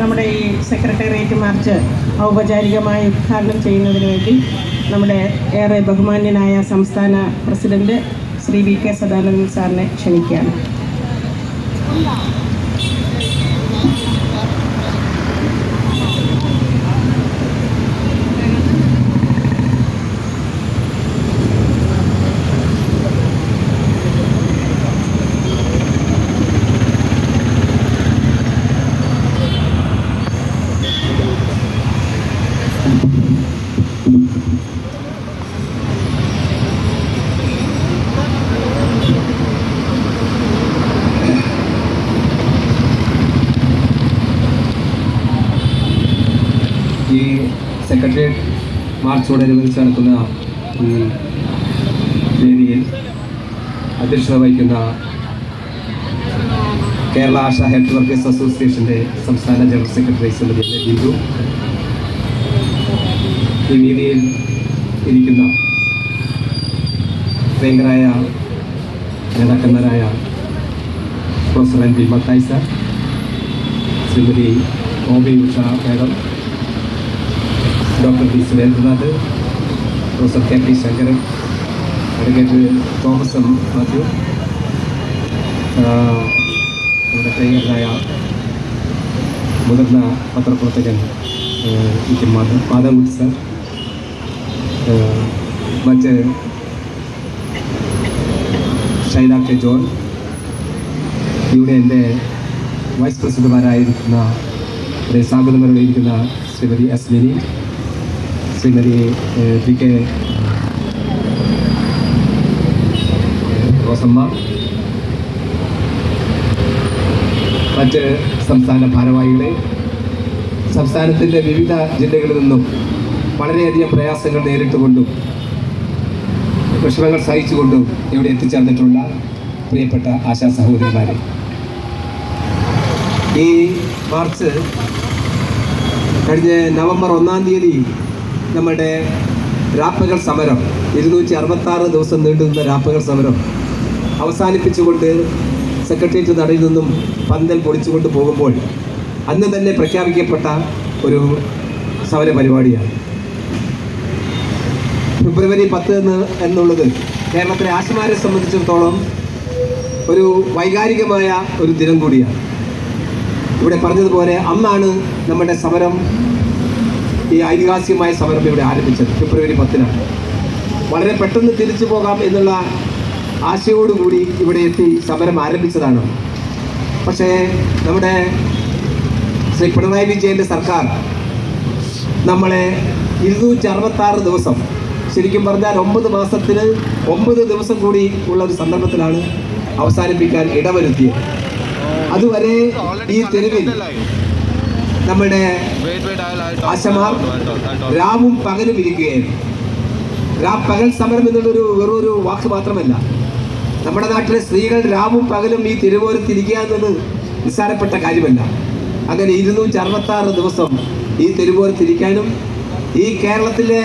നമ്മുടെ ഈ secretariat March ഔപചാരികമായി ഉദ്ഘാടനം ചെയ്യുന്നതിന് വേണ്ടി നമ്മുടെ ഏറെ ബഹുമാന്യനായ സംസ്ഥാന president Shri V K Sadanandan സാറിനെ ക്ഷണിക്കുകയാണ്. ഈ സെക്രട്ടേറിയറ്റ് മാർച്ചോടനുബന്ധിച്ച് നടക്കുന്ന ഈ വേദിയിൽ അധ്യക്ഷത വഹിക്കുന്ന കേരള ആശ ഹെൽത്ത് വർക്കേഴ്സ് അസോസിയേഷന്റെ സംസ്ഥാന general secretary Shrimati A Biju ഈ വേദിയിൽ ഇരിക്കുന്ന പ്രിയങ്കരായ നേതാക്കന്മാരായ professor N P Mathai sir Shrimati O B Usha madam doctor P Surendranath professor K P Sankaran advocate Thomas M Mathew നമ്മുടെ ട്രെയിനറായ മുതിർന്ന പത്രപ്രവർത്തകൻ ആ, E K Madhav Madhavankutty sir മറ്റ് ഷൈല കെ ജോൺ യൂണിയന്റെ വൈസ് പ്രസിഡന്റുമാരായിരിക്കുന്ന ഇവിടെ ഇരിക്കുന്ന ശ്രീമതി അസ്മിനി ശ്രീമതി പി കെ റോസമ്മ മറ്റ് സംസ്ഥാന ഭാരവാഹികളെ സംസ്ഥാനത്തിന്റെ വിവിധ ജില്ലകളിൽ നിന്നും വളരെയധികം പ്രയാസങ്ങൾ നേരിട്ടുകൊണ്ടും വിഷമങ്ങൾ സഹിച്ചുകൊണ്ടും ഇവിടെ എത്തിച്ചേർന്നിട്ടുള്ള പ്രിയപ്പെട്ട ആശാ സഹോദരിമാരെ. ഈ മാർച്ച് കഴിഞ്ഞ നവംബർ ഒന്നാം തീയതി നമ്മുടെ രാപ്പകൽ സമരം ഇരുന്നൂറ്റി അറുപത്താറ് ദിവസം നീണ്ടുനിന്ന രാപ്പകൽ സമരം അവസാനിപ്പിച്ചുകൊണ്ട് സെക്രട്ടേറിയറ്റ് നടയിൽ നിന്നും പന്തൽ പൊളിച്ചുകൊണ്ട് പോകുമ്പോൾ അന്ന് തന്നെ പ്രഖ്യാപിക്കപ്പെട്ട ഒരു സമര പരിപാടിയാണ്. ഫെബ്രുവരി പത്ത് എന്ന് എന്നുള്ളത് കേരളത്തിലെ ആശുമാരെ സംബന്ധിച്ചിടത്തോളം ഒരു വൈകാരികമായ ഒരു ദിനം കൂടിയാണ്. ഇവിടെ പറഞ്ഞതുപോലെ അന്നാണ് നമ്മുടെ സമരം ഈ ഐതിഹാസികമായ സമരം ഇവിടെ ആരംഭിച്ചത് ഫെബ്രുവരി പത്തിനാണ്. വളരെ പെട്ടെന്ന് തിരിച്ചു പോകാം എന്നുള്ള ആശയോടുകൂടി ഇവിടെ എത്തി സമരം ആരംഭിച്ചതാണ്. പക്ഷേ നമ്മുടെ ശ്രീ പിണറായി വിജയന്റെ സർക്കാർ നമ്മളെ ഇരുന്നൂറ്റി അറുപത്താറ് ദിവസം ശരിക്കും പറഞ്ഞാൽ ഒമ്പത് മാസത്തിന് ഒമ്പത് ദിവസം കൂടി ഉള്ള ഒരു സന്ദർഭത്തിലാണ് അവസാനിപ്പിക്കാൻ ഇടവരുത്തിയത്. അതുവരെ ഈ തെരുവിൽ നമ്മുടെ ആശമാർ രാവും പകലും ഇരിക്കുകയായിരുന്നു. രാ പകൽ സമരം എന്നുള്ളൊരു വെറൊരു വാക്ക് മാത്രമല്ല. നമ്മുടെ നാട്ടിലെ സ്ത്രീകൾ രാവും പകലും ഈ തിരുവോരത്ത് ഇരിക്കുക എന്നത് നിസ്സാരപ്പെട്ട കാര്യമല്ല. അങ്ങനെ ഇരുന്നൂറ്റി അറുപത്താറ് ദിവസം ഈ തിരുവോരത്ത് ഇരിക്കാനും ഈ കേരളത്തിലെ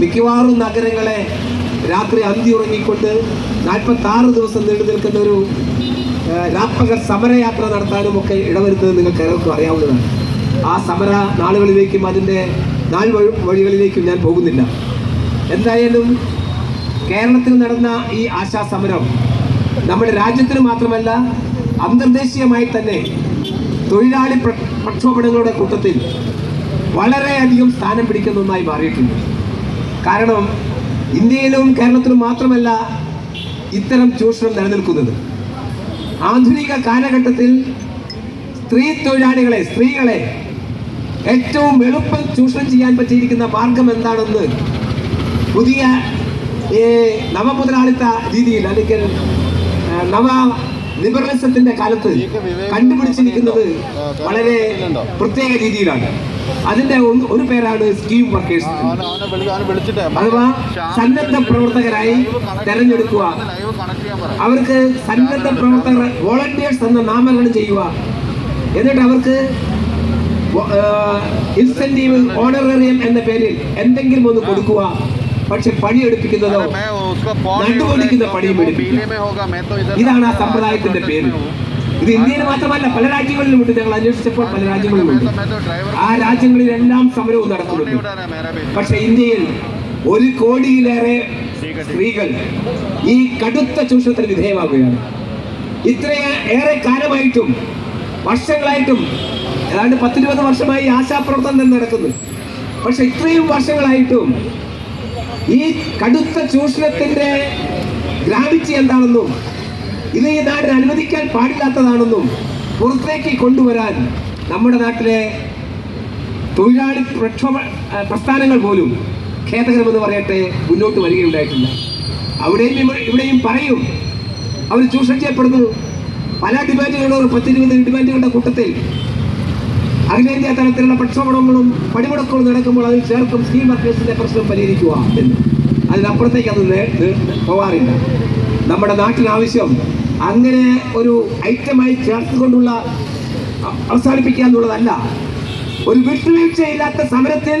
മിക്കവാറും നഗരങ്ങളെ രാത്രി അന്തി ഉറങ്ങിക്കൊണ്ട് നാൽപ്പത്തി ആറ് ദിവസം നീണ്ടു നിൽക്കുന്ന ഒരു രാപ്പകൽ സമരയാത്ര നടത്താനും ഒക്കെ ഇടവരുന്നത് നിങ്ങൾക്ക് എല്ലാവർക്കും അറിയാവുന്നതാണ്. ആ സമര നാളുകളിലേക്കും അതിന്റെ നാൾ വഴികളിലേക്കും ഞാൻ പോകുന്നില്ല. എന്തായാലും കേരളത്തിൽ നടന്ന ഈ ആശാ സമരം നമ്മുടെ രാജ്യത്തിന് മാത്രമല്ല അന്തർദേശീയമായി തന്നെ തൊഴിലാളി പ്ര- പ്രക്ഷോഭങ്ങളുടെ കൂട്ടത്തിൽ വളരെയധികം സ്ഥാനം പിടിക്കുന്ന ഒന്നായി മാറിയിട്ടുണ്ട്. കാരണം ഇന്ത്യയിലും കേരളത്തിലും മാത്രമല്ല ഇത്തരം ചൂഷണം നിലനിൽക്കുന്നത്. ആധുനിക കാലഘട്ടത്തിൽ സ്ത്രീ തൊഴിലാളികളെ സ്ത്രീകളെ ഏറ്റവും എളുപ്പം ചൂഷണം ചെയ്യാൻ പറ്റിയിരിക്കുന്ന മാർഗം എന്താണെന്ന് പുതിയ നവമുതലാളിത്ത രീതിയിൽ അല്ലെങ്കിൽ നവ ലിബറലിസത്തിന്റെ കാലത്ത് കണ്ടുപിടിച്ചിരിക്കുന്നത് വളരെ പ്രത്യേക രീതിയിലാണ്. അതിന്റെ ഒരു പേരാണ് സ്കീം വർക്കേഴ്സ് അഥവാ സന്നദ്ധ പ്രവർത്തകരായി തെരഞ്ഞെടുക്കുക. അവർക്ക് സന്നദ്ധ പ്രവർത്തകർ വോളണ്ടിയേഴ്സ് എന്ന നാമകരണം ചെയ്യുക. എന്നിട്ട് അവർക്ക് ഇൻസെന്റീവ് ഓണററിയം എന്ന പേരിൽ എന്തെങ്കിലും ഒന്ന് കൊടുക്കുക. പക്ഷെ പണി എടുപ്പിക്കുന്നതോ കണ്ടുപോലിക്കുന്ന പണിയും ഇതാണ് ആ സമ്പ്രദായത്തിന്റെ പേര്. ഇത് ഇന്ത്യയിൽ മാത്രമല്ല പല രാജ്യങ്ങളിലും ഉണ്ട് ഞങ്ങൾ അന്വേഷിച്ചപ്പോൾ പല രാജ്യങ്ങളിലും ഉണ്ട് ആ രാജ്യങ്ങളിലെല്ലാം സമരവും നടക്കുന്നുണ്ട്. പക്ഷെ ഇന്ത്യയിൽ ഒരു കോടിയിലേറെ സ്ത്രീകൾ ഈ കടുത്ത ചൂഷണത്തിന് വിധേയമാകുകയാണ്. ഇത്രയേറെ കാലമായിട്ടും വർഷങ്ങളായിട്ടും ഏതാണ്ട് പത്തിരുപത് വർഷമായി ആശാപ്രവർത്തനം നടക്കുന്നു. പക്ഷെ ഇത്രയും വർഷങ്ങളായിട്ടും ഈ കടുത്ത ചൂഷണത്തിന്റെ ഗ്രാവിറ്റി എന്താണെന്നും ഇത് ഈ നാടിന് അനുവദിക്കാൻ പാടില്ലാത്തതാണെന്നും പുറത്തേക്ക് കൊണ്ടുവരാൻ നമ്മുടെ നാട്ടിലെ തൊഴിലാളി പ്രക്ഷോഭ പ്രസ്ഥാനങ്ങൾ പോലും ഖേദകരമെന്ന് പറയട്ടെ മുന്നോട്ട് വരികയുണ്ടായിട്ടില്ല. അവിടെയും ഇവിടെയും പറയും അവർ ചൂഷണം ചെയ്യപ്പെടുന്നു. പല ഡിമാൻഡുകളും പത്തിരുപത് ഡിമാൻഡുകളുടെ കൂട്ടത്തിൽ അഖിലേന്ത്യാ തലത്തിലുള്ള പ്രക്ഷോഭങ്ങളും പടിമുടക്കുകളും നടക്കുമ്പോൾ അതിൽ ചേർക്കും സ്കീം വർക്കേഴ്സിന്റെ പ്രശ്നം പരിഹരിക്കുക എന്ന്. അതിനപ്പുറത്തേക്ക് അത് പോവാറില്ല. നമ്മുടെ നാട്ടിനാവശ്യം അങ്ങനെ ഒരു ഐറ്റമായി ചേർത്തുകൊണ്ടുള്ള അവസാനിപ്പിക്കുക എന്നുള്ളതല്ല. ഒരു വിട്ടുവീഴ്ചയില്ലാത്ത സമരത്തിൽ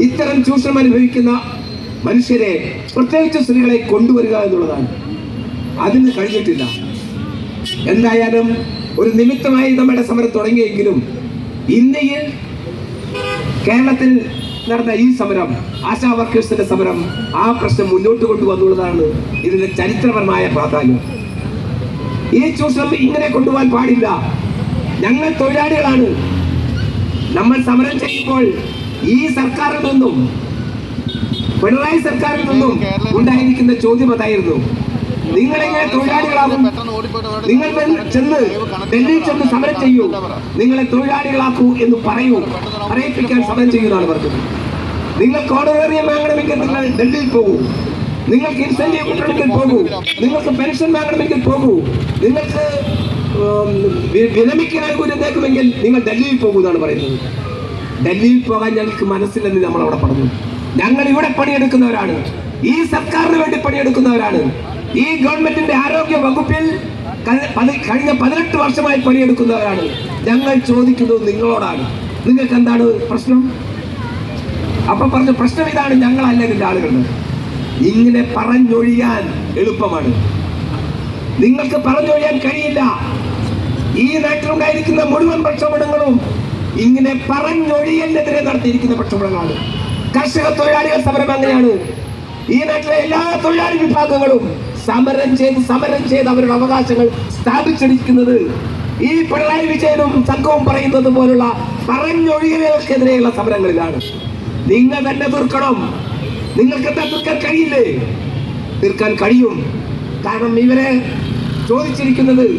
ഇത്തരം ചൂഷണം അനുഭവിക്കുന്ന മനുഷ്യരെ പ്രത്യേകിച്ച് സ്ത്രീകളെ കൊണ്ടുവരിക എന്നുള്ളതാണ്. അതിന് കഴിഞ്ഞിട്ടില്ല. എന്തായാലും ഒരു നിമിത്തമായി നമ്മുടെ സമരം തുടങ്ങിയെങ്കിലും ഇന്ത്യയിൽ കേരളത്തിൽ നടന്ന ഈ സമരം ആശാ വർക്കേഴ്സിന്റെ സമരം ആ പ്രശ്നം മുന്നോട്ട് കൊണ്ടുവന്നുള്ളതാണ് ഇതിന്റെ ചരിത്രപരമായ പ്രാധാന്യം. ഈ ചൂഷണം ഇങ്ങനെ കൊണ്ടുപോകാൻ പാടില്ല. ഞങ്ങൾ തൊഴിലാളികളാണ്. നമ്മൾ സമരം ചെയ്യുമ്പോൾ ഈ സർക്കാരിൽ നിന്നും പിണറായി സർക്കാരിൽ നിന്നും ഉണ്ടായിരിക്കുന്ന ചോദ്യം അതായിരുന്നു. നിങ്ങളെങ്ങനെ തൊഴിലാളികളാകും. നിങ്ങൾ ചെന്ന് ഡൽഹിയിൽ ചെന്ന് സമരം ചെയ്യൂ. നിങ്ങളെ തൊഴിലാളികളാക്കൂ എന്ന് പറയൂ. പറയിപ്പിക്കാൻ സമരം ചെയ്യുന്നതാണ് പറഞ്ഞത് നിങ്ങൾ ഓണറേറിയം വാങ്ങണമെങ്കിൽ നിങ്ങൾ ഡൽഹിയിൽ പോകൂ. നിങ്ങൾക്ക് ഇൻസെന്റീവ് കിട്ടണമെങ്കിൽ പോകൂ. നിങ്ങൾക്ക് പെൻഷൻ വാങ്ങണമെങ്കിൽ പോകൂ. നിങ്ങൾക്ക് വിരമിക്കാൻ കേൾക്കുമെങ്കിൽ നിങ്ങൾ ഡൽഹിയിൽ പോകൂ എന്നാണ് പറയുന്നത്. ഡൽഹിയിൽ പോകാൻ ഞങ്ങൾക്ക് മനസ്സില്ലെന്ന് നമ്മൾ അവിടെ പറഞ്ഞു. ഞങ്ങൾ ഇവിടെ പണിയെടുക്കുന്നവരാണ്. ഈ സർക്കാരിന് വേണ്ടി പണിയെടുക്കുന്നവരാണ്. ഈ ഗവൺമെന്റിന്റെ ആരോഗ്യ വകുപ്പിൽ കഴിഞ്ഞ പതിനെട്ട് വർഷമായി പണിയെടുക്കുന്നവരാണ്. ഞങ്ങൾ ചോദിക്കുന്നത് നിങ്ങളോടാണ്. നിങ്ങൾക്ക് എന്താണ് പ്രശ്നം? അപ്പൊ പറഞ്ഞ പ്രശ്നം ഇതാണ് ഞങ്ങളല്ല ഇതിന്റെ ആളുകളുടെ ഇങ്ങനെ പറഞ്ഞൊഴിയാൻ എളുപ്പമാണ്. നിങ്ങൾക്ക് പറഞ്ഞൊഴിയാൻ കഴിയില്ല. ഈ നാട്ടിലുണ്ടായിരിക്കുന്ന മുഴുവൻ പ്രക്ഷോഭങ്ങളും ഇങ്ങനെ പറഞ്ഞൊഴിയലിനെതിരെ നടത്തിയിരിക്കുന്ന പ്രക്ഷോഭങ്ങളാണ് കർഷക തൊഴിലാളികൾ സമരം അങ്ങനെയാണ്. ഈ നാട്ടിലെ എല്ലാ തൊഴിലാളി വിഭാഗങ്ങളും സമരം ചെയ്ത് സമരം ചെയ്ത് അവരുടെ അവകാശങ്ങൾ സ്ഥാപിച്ചെടുക്കുന്നത്. ഈ പിണറായി വിജയനും സംഘവും പറയുന്നത് പോലുള്ള പറഞ്ഞൊഴികൾക്കെതിരെയുള്ള സമരങ്ങളിലാണ്. നിങ്ങൾ തന്നെ തീർക്കണം. നിങ്ങൾക്ക് എന്താ തീർക്കാൻ കഴിയില്ലേ? തീർക്കാൻ കഴിയും. കാരണം ഇവരെ ചോദിച്ചിരിക്കുന്നത്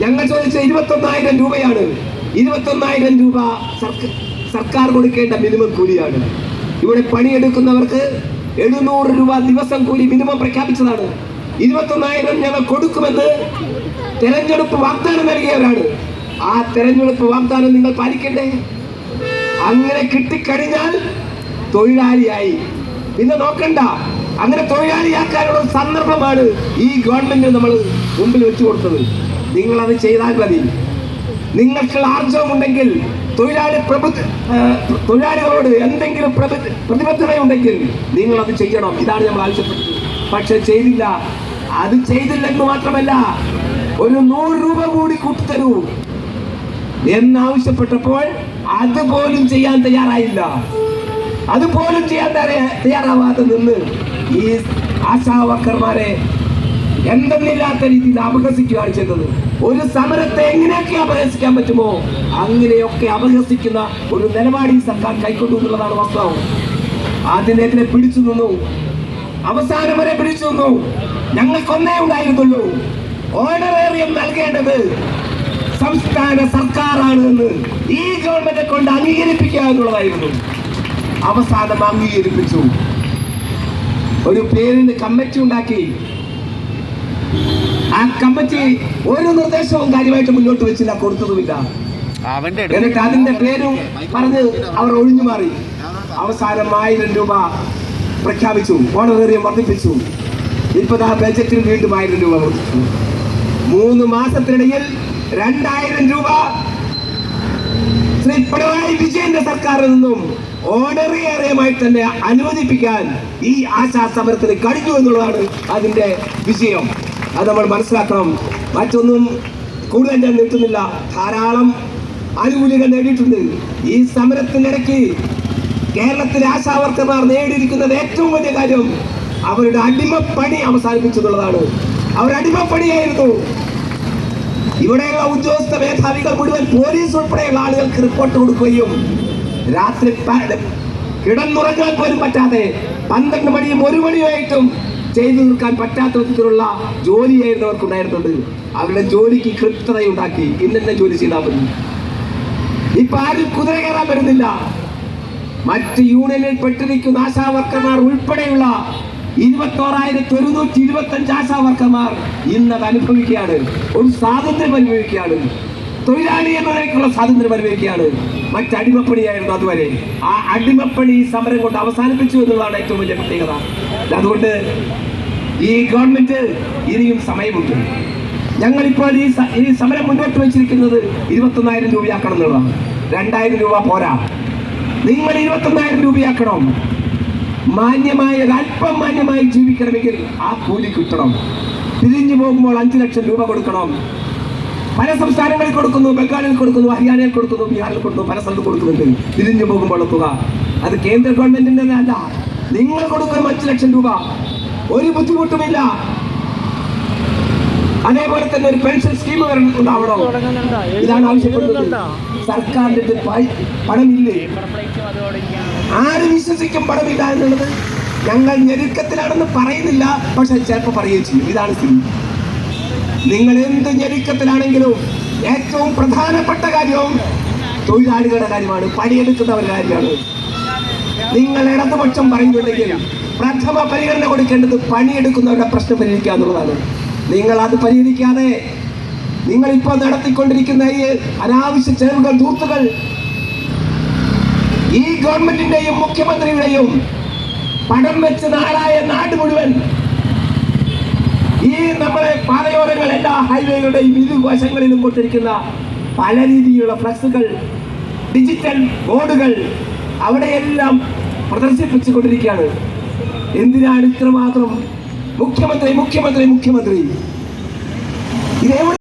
ഞങ്ങൾ ചോദിച്ച ഇരുപത്തൊന്നായിരം രൂപയാണ്. ഇരുപത്തൊന്നായിരം രൂപ സർക്ക- സർക്കാർ കൊടുക്കേണ്ട മിനിമം കൂലിയാണ്. ഇവിടെ പണിയെടുക്കുന്നവർക്ക് എഴുന്നൂറ് രൂപ ദിവസം കൂലി മിനിമം പ്രഖ്യാപിച്ചതാണ്. ഇരുപത്തൊന്നായിരം ഞങ്ങൾ കൊടുക്കുമെന്ന് തെരഞ്ഞെടുപ്പ് വാഗ്ദാനം നൽകിയവരാണ്. ആ തെരഞ്ഞെടുപ്പ് വാഗ്ദാനം നിങ്ങൾ പാലിക്കണ്ടേ? അങ്ങനെ കിട്ടിക്കഴിഞ്ഞാൽ തൊഴിലാളിയായി. പിന്നെ നോക്കണ്ട. അങ്ങനെ തൊഴിലാളിയാക്കാനുള്ള സന്ദർഭമാണ് ഈ ഗവൺമെന്റ് നമ്മൾ മുമ്പിൽ വെച്ചു കൊടുത്തത്. നിങ്ങൾ അത് ചെയ്താൽ മതി. നിങ്ങൾക്കുള്ള ആർജവമുണ്ടെങ്കിൽ തൊഴിലാളി പ്രഭു തൊഴിലാളികളോട് എന്തെങ്കിലും പ്രതിബദ്ധത പ്രതിബദ്ധതയുണ്ടെങ്കിൽ നിങ്ങൾ അത് ചെയ്യണം. ഇതാണ് നമ്മൾ ആവശ്യപ്പെട്ടത്. പക്ഷെ ചെയ്തില്ല. അത് ചെയ്തില്ലെന്ന് മാത്രമല്ല ഒരു നൂറ് രൂപ കൂടി കൂട്ടിത്തരൂ. എന്നാവശ്യപ്പെട്ടപ്പോൾ അതുപോലും ചെയ്യാൻ തയ്യാറായില്ല. അതുപോലും ചെയ്യാൻ തയ്യാ- തയ്യാറാവാതെ നിന്ന് ഈ ആശാ വർക്കർമാരെ എന്തെന്നില്ലാത്ത രീതിയിൽ അപഹസിക്കുകയാണ് ചെയ്തത്. ഒരു സമരത്തെ എങ്ങനെയൊക്കെ അപഹസിക്കാൻ പറ്റുമോ അങ്ങനെയൊക്കെ അപഹസിക്കുന്ന ഒരു നിലപാട് ഈ സർക്കാർ കൈക്കൊണ്ടു എന്നുള്ളതാണ് വാസ്തവം. അതിനെതിരെ പിടിച്ചു നിന്നു. അവസാനം വരെ പിടിച്ചു നിന്നു. ഞങ്ങൾക്കൊന്നേ ഉണ്ടായിരുന്നുള്ളൂ. ഓണറേറിയം നൽകേണ്ടത് സംസ്ഥാന സർക്കാരാണ് എന്ന് ഈ ഗവൺമെന്റിനെ കൊണ്ട് അംഗീകരിപ്പിക്കുക എന്നുള്ളതായിരുന്നു. അവസാനം അംഗീകരിപ്പിച്ചു. ഒരു പേരിന് കമ്മിറ്റി ഉണ്ടാക്കി. ആ കമ്മിറ്റി ഒരു നിർദ്ദേശവും കാര്യമായിട്ട് മുന്നോട്ട് വെച്ചില്ല കൊടുത്തതുമില്ല. എന്നിട്ട് അതിന്റെ പേരും പറഞ്ഞ് അവർ ഒഴിഞ്ഞു മാറി. അവസാനം ആയിരം രൂപ പ്രഖ്യാപിച്ചു ഓണറേറിയം വർദ്ധിപ്പിച്ചു. ഇപ്പതാ ബജറ്റിൽ വീണ്ടും ആയിരം രൂപ വർദ്ധിച്ചു മൂന്ന് മാസത്തിനിടയിൽ രണ്ടായിരം രൂപ ശ്രീ പിണറായി വിജയന്റെ സർക്കാരിൽ നിന്നും ഓണറേറിയമായി തന്നെ അനുവദിപ്പിക്കാൻ ഈ ആശാ സമരത്തിന് കഴിഞ്ഞു എന്നുള്ളതാണ് അതിന്റെ വിജയം. അത് നമ്മൾ മനസ്സിലാക്കണം. മറ്റൊന്നും കൂടുതൽ ഞാൻ നിൽക്കുന്നില്ല ധാരാളം ആനുകൂല്യങ്ങൾ നേടിയിട്ടുണ്ട്. ഈ സമരത്തിനിടയ്ക്ക് കേരളത്തിലെ ആശാവർക്കർമാർ നേടിയിരിക്കുന്നത് ഏറ്റവും വലിയ കാര്യം അവരുടെ അടിമപ്പണി അവസാനിപ്പിച്ചതുള്ളതാണ് അവർ അടിമപ്പണിയായിരുന്നു. ഇവിടെയുള്ള ഉദ്യോഗസ്ഥ മേധാവികൾ മുഴുവൻ പോലീസ് ഉൾപ്പെടെയുള്ള ആളുകൾക്ക് റിപ്പോർട്ട് കൊടുക്കുകയും രാത്രി കിടന്നുറങ്ങാൻ പോലും പറ്റാതെ പന്ത്രണ്ട് മണിയും ഒരു മണിയായിട്ടും ചെയ്തു തീർക്കാൻ പറ്റാത്ത വിധത്തിലുള്ള ജോലിയായിരുന്നു അവർക്കുണ്ടായിരുന്നുണ്ട് അവരുടെ ജോലിക്ക് കൃത്യതയുണ്ടാക്കി ഇന്നെ ജോലി ചെയ്താൽ മതി. ഇപ്പൊ ആരും കുതിര കയറാൻ വരുന്നില്ല. മറ്റ് യൂണിയനിൽ പെട്ടിരിക്കുന്ന ആശാവർക്കർമാർ ഉൾപ്പെടെയുള്ള ഇരുപത്തോറായിരത്തി ഒരുന്നൂറ്റി ഇരുപത്തി അഞ്ച് ആശാവർക്കർമാർ ഇന്നത് അനുഭവിക്കുകയാണ്. ഒരു സ്വാതന്ത്ര്യം അനുഭവിക്കുകയാണ്. തൊഴിലാളി എന്നതിലേക്കുള്ള സ്വാതന്ത്ര്യം അനുഭവിക്കുകയാണ്. മറ്റ് അടിമപ്പണിയായിരുന്നു അതുവരെ. ആ അടിമപ്പണി സമരം കൊണ്ട് അവസാനിപ്പിച്ചു എന്നുള്ളതാണ് ഏറ്റവും വലിയ പ്രത്യേകത. അതുകൊണ്ട് ഈ ഗവൺമെന്റ് ഇനിയും സമയമുണ്ട്. ഞങ്ങളിപ്പോൾ ഈ ഈ സമരം മുന്നോട്ട് വെച്ചിരിക്കുന്നത് ഇരുപത്തൊന്നായിരം രൂപയാക്കണം എന്നുള്ളതാണ്. രണ്ടായിരം രൂപ പോരാ. നിങ്ങൾ ഇരുപത്തൊന്നായിരം രൂപയാക്കണം. മാന്യമായ അല്പം മാന്യമായി ജീവിക്കണമെങ്കിൽ ആ കൂലി കിട്ടണം. തിരിഞ്ഞു പോകുമ്പോൾ അഞ്ചു ലക്ഷം രൂപ കൊടുക്കണം. പല സംസ്ഥാനങ്ങളിൽ കൊടുക്കുന്നു ബംഗാളിൽ കൊടുക്കുന്നു ഹരിയാനയിൽ കൊടുക്കുന്നു ബീഹാറിൽ കൊടുക്കുന്നു പല സ്ഥലത്ത് കൊടുക്കുന്നുണ്ട്. തിരിഞ്ഞു പോകുമ്പോൾ തുക. അത് കേന്ദ്ര ഗവൺമെന്റിന്റെ അല്ല. നിങ്ങൾ കൊടുക്കുന്ന അഞ്ചു ലക്ഷം രൂപ. ഒരു ബുദ്ധിമുട്ടുമില്ല. അതേപോലെ തന്നെ ഒരു പെൻഷൻ സ്കീം ഉണ്ടാവണം. ഇതാണ് ആവശ്യപ്പെടുന്നത്. സർക്കാരിന്റെ പണമില്ലേ? ആര് വിശ്വസിക്കും പണമില്ല എന്നുള്ളത്. ഞങ്ങൾ ഞെരുക്കത്തിലാണെന്ന് പറയുന്നില്ല പക്ഷെ ചിലപ്പോൾ പറയുകയും ചെയ്യും. ഇതാണ് സ്ഥിതി. നിങ്ങൾ എന്ത് ഞെരുക്കത്തിലാണെങ്കിലും ഏറ്റവും പ്രധാനപ്പെട്ട കാര്യവും തൊഴിലാളികളുടെ കാര്യമാണ് പണിയെടുക്കുന്നവരുടെ കാര്യമാണ്. നിങ്ങൾ ഇടതുപക്ഷം പറയുന്നുണ്ടെങ്കിൽ പ്രഥമ പരിഗണന കൊടുക്കേണ്ടത് പണിയെടുക്കുന്നവരുടെ പ്രശ്നം പരിഹരിക്കുക എന്നുള്ളതാണ്. നിങ്ങൾ അത് പരിഹരിക്കാതെ നിങ്ങൾ ഇപ്പോൾ നടത്തിക്കൊണ്ടിരിക്കുന്ന ഈ അനാവശ്യ ചെലവുകൾ തൂത്തുകൾ ഈ ഗവൺമെന്റിന്റെയും മുഖ്യമന്ത്രിയുടെയും പടം വെച്ച് നാടായ നാട് മുഴുവൻ ഈ നമ്മുടെ പാതയോരങ്ങൾ എല്ലാ ഹൈവേകളുടെയും ഇരുവശങ്ങളിലും കൊണ്ടിരിക്കുന്ന പല രീതിയിലുള്ള ഫ്ലക്സുകൾ ഡിജിറ്റൽ ബോർഡുകൾ അവിടെയെല്ലാം പ്രദർശിപ്പിച്ചു കൊണ്ടിരിക്കുകയാണ്. എന്തിനാണ് ഇത്രമാത്രം മുഖ്യമന്ത്രി മുഖ്യമന്ത്രി മുഖ്യമന്ത്രി? ഇത് എവിടെ